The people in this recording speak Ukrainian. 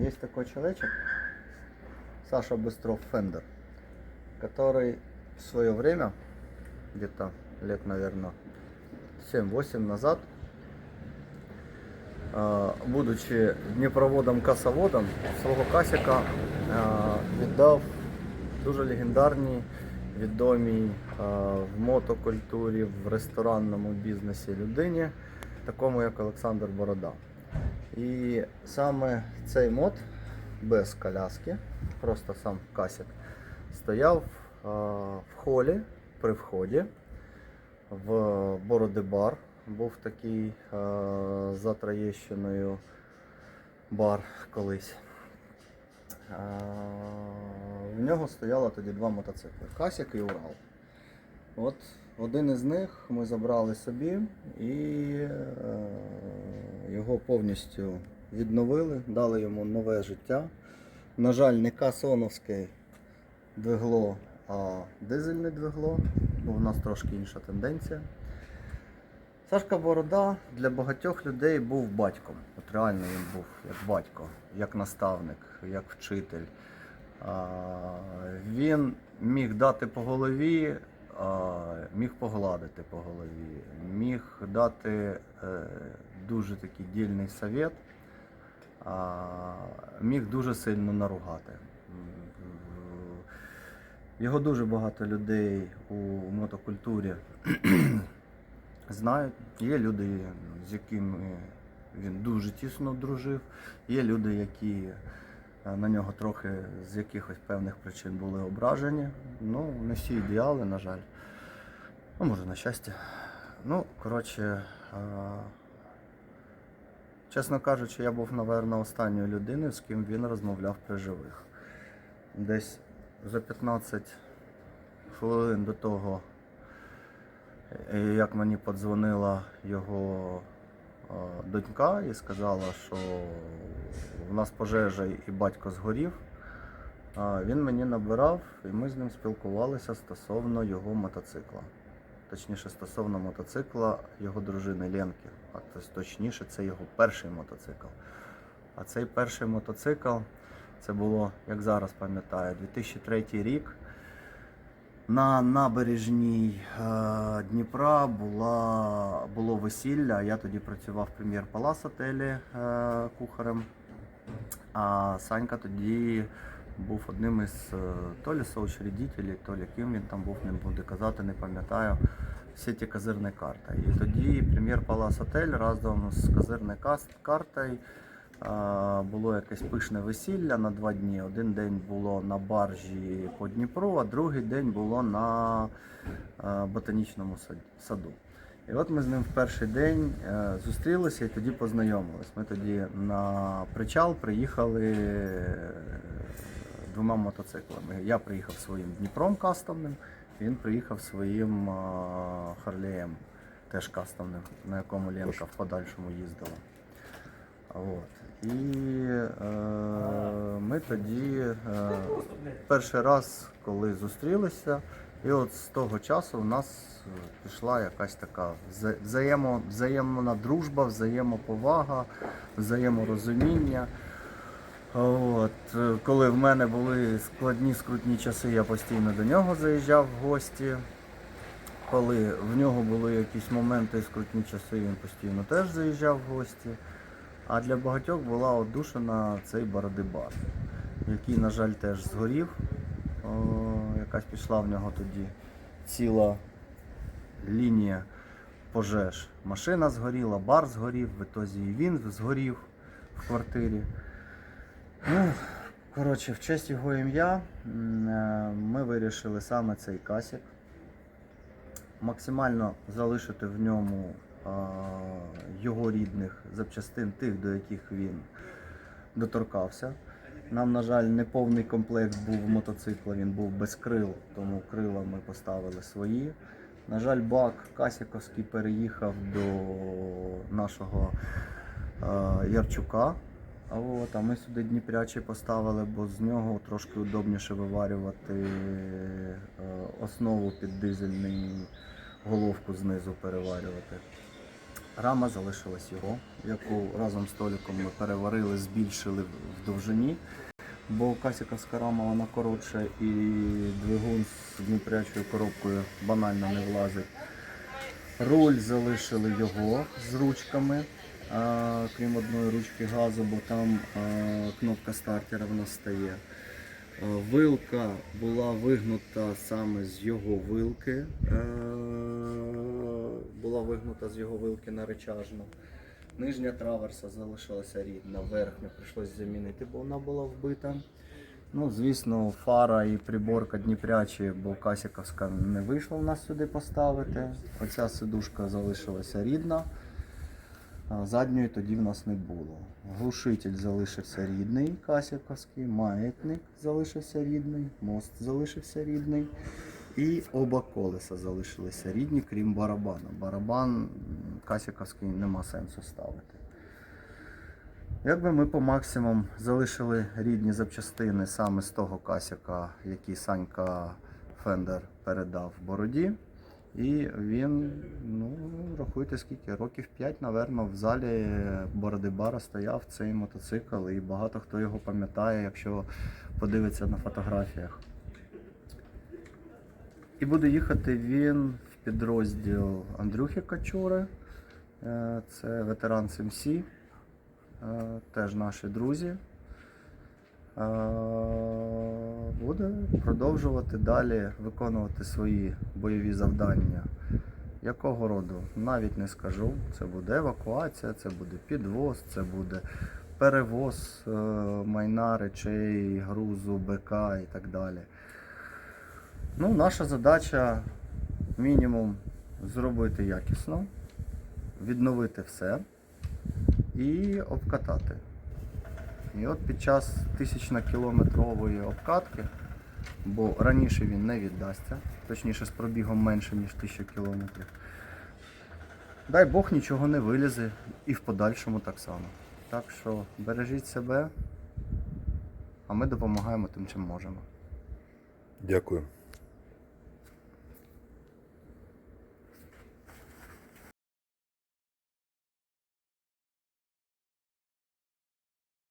Есть такой человечек, Саша Быстров Фендер, который в свое время, где-то лет, наверное, 7-8 назад, е, будучи дніпроводом-касоводом, свого касіка е, віддав дуже легендарній, відомій е, в мотокультурі, в ресторанному бізнесі людині, такому як Олександр Борода. І саме цей мод без коляски, просто сам касік, стояв в холі при вході в Бороди-бар. Був такий за Троєщиною бар колись. В нього стояло тоді два мотоцикли Касік і Урал. От один із них ми забрали собі і е, його повністю відновили, дали йому нове життя. На жаль, не касоновське двигло, а дизельне двигло, бо в нас трошки інша тенденція. Сашка Борода для багатьох людей був батьком. От реально він був як батько, як наставник, як вчитель. Він міг дати по голові, міг погладити по голові, міг дати е, дуже такий дільний совет, міг дуже сильно наругати. Його дуже багато людей у мотокультурі знають. Є люди, з якими він дуже тісно дружив, є люди, які на нього трохи з якихось певних причин були ображені. Ну, не всі ідеали, на жаль. Ну, може, на щастя. Ну, коротше, е, чесно кажучи, я був, напевно, останньою людиною, з ким він розмовляв при живих. Десь за 15 хвилин до того, е, як мені подзвонила його е, донька і сказала, що в нас пожежа і батько згорів. Він мені набирав, і ми з ним спілкувалися стосовно його мотоцикла. Точніше, стосовно мотоцикла його дружини Ленки. А точніше, це його перший мотоцикл. А цей перший мотоцикл це було, як зараз пам'ятаю, 2003 рік. На набережній е, Дніпра була, було весілля. Я тоді працював в прем'єр Палас отелі е, кухарем. А Санька тоді був одним із е, то лі соучредителів, то лі ким він там був, не буду казати, не пам'ятаю. Сіті козирна карта. І тоді прем'єр Палас Отель разом з козирною кас- картою е, було якесь пишне весілля на два дні. Один день було на баржі по Дніпру, а другий день було на е, ботанічному саду. І от ми з ним в перший день е, зустрілися і тоді познайомились. Ми тоді на причал приїхали е, двома мотоциклами. Я приїхав своїм Дніпром кастомним, він приїхав своїм е, Харлеєм, теж кастомним, на якому Ленка в подальшому їздила. От. І е, ми тоді е, перший раз, коли зустрілися, і от з того часу в нас е, пішла якась така вза- взаємо, взаємна дружба, взаємоповага, взаєморозуміння. От, е, коли в мене були складні скрутні часи, я постійно до нього заїжджав в гості. Коли в нього були якісь моменти скрутні часи, він постійно теж заїжджав в гості. А для багатьох була одушина цей Бородибар, який, на жаль, теж згорів. Якась пішла в нього тоді ціла лінія пожеж. Машина згоріла, бар згорів, в ітозі і він згорів в квартирі. Ну, коротше, в честь його ім'я е, ми вирішили саме цей касік. Максимально залишити в ньому а, його рідних запчастин, тих, до яких він доторкався. Нам, на жаль, не повний комплект був мотоцикла, він був без крил, тому крила ми поставили свої. На жаль, бак Касіковський переїхав до нашого е, Ярчука. А, от, а ми сюди Дніпрячий поставили, бо з нього трошки удобніше виварювати е, основу під дизельний головку знизу переварювати. Рама залишилась його, яку разом з Толіком ми переварили, збільшили в довжині. Бо касіковська рама вона коротша і двигун з дніпрячою коробкою банально не влазить. Руль залишили його з ручками, а, крім одної ручки газу, бо там а, кнопка стартера в нас стає. Е, Вилка була вигнута саме з його вилки. Була вигнута з його вилки на речажну. Нижня траверса залишилася рідна, верхню прийшлось замінити, бо вона була вбита. Ну, звісно, фара і приборка дніпрячі, бо Касіковська не вийшло в нас сюди поставити. Оця сидушка залишилася рідна. А Задньої тоді в нас не було. Глушитель залишився рідний, касіковський, маятник залишився рідний, мост залишився рідний. І оба колеса залишилися рідні, крім барабану. Барабан касіковський нема сенсу ставити. Якби ми по максимум залишили рідні запчастини саме з того касіка, який Санька Фендер передав бороді. І він, ну, рахуйте скільки, років 5, напевно, в залі Бороди Бара стояв цей мотоцикл, і багато хто його пам'ятає, якщо подивиться на фотографіях. І буде їхати він в підрозділ Андрюхи Качури. Е, Це ветеран СМС, е, теж наші друзі. Е, Буде продовжувати далі виконувати свої бойові завдання. Якого роду? Навіть не скажу. Це буде евакуація, це буде підвоз, це буде перевоз майна, речей, грузу, БК і так далі. Ну, наша задача мінімум зробити якісно, відновити все і обкатати. І от під час тисячнокілометрової обкатки, бо раніше він не віддасться, точніше з пробігом менше, ніж 1000 кілометрів. Дай Бог нічого не вилізе і в подальшому так само. Так що бережіть себе, а ми допомагаємо тим, чим можемо. Дякую.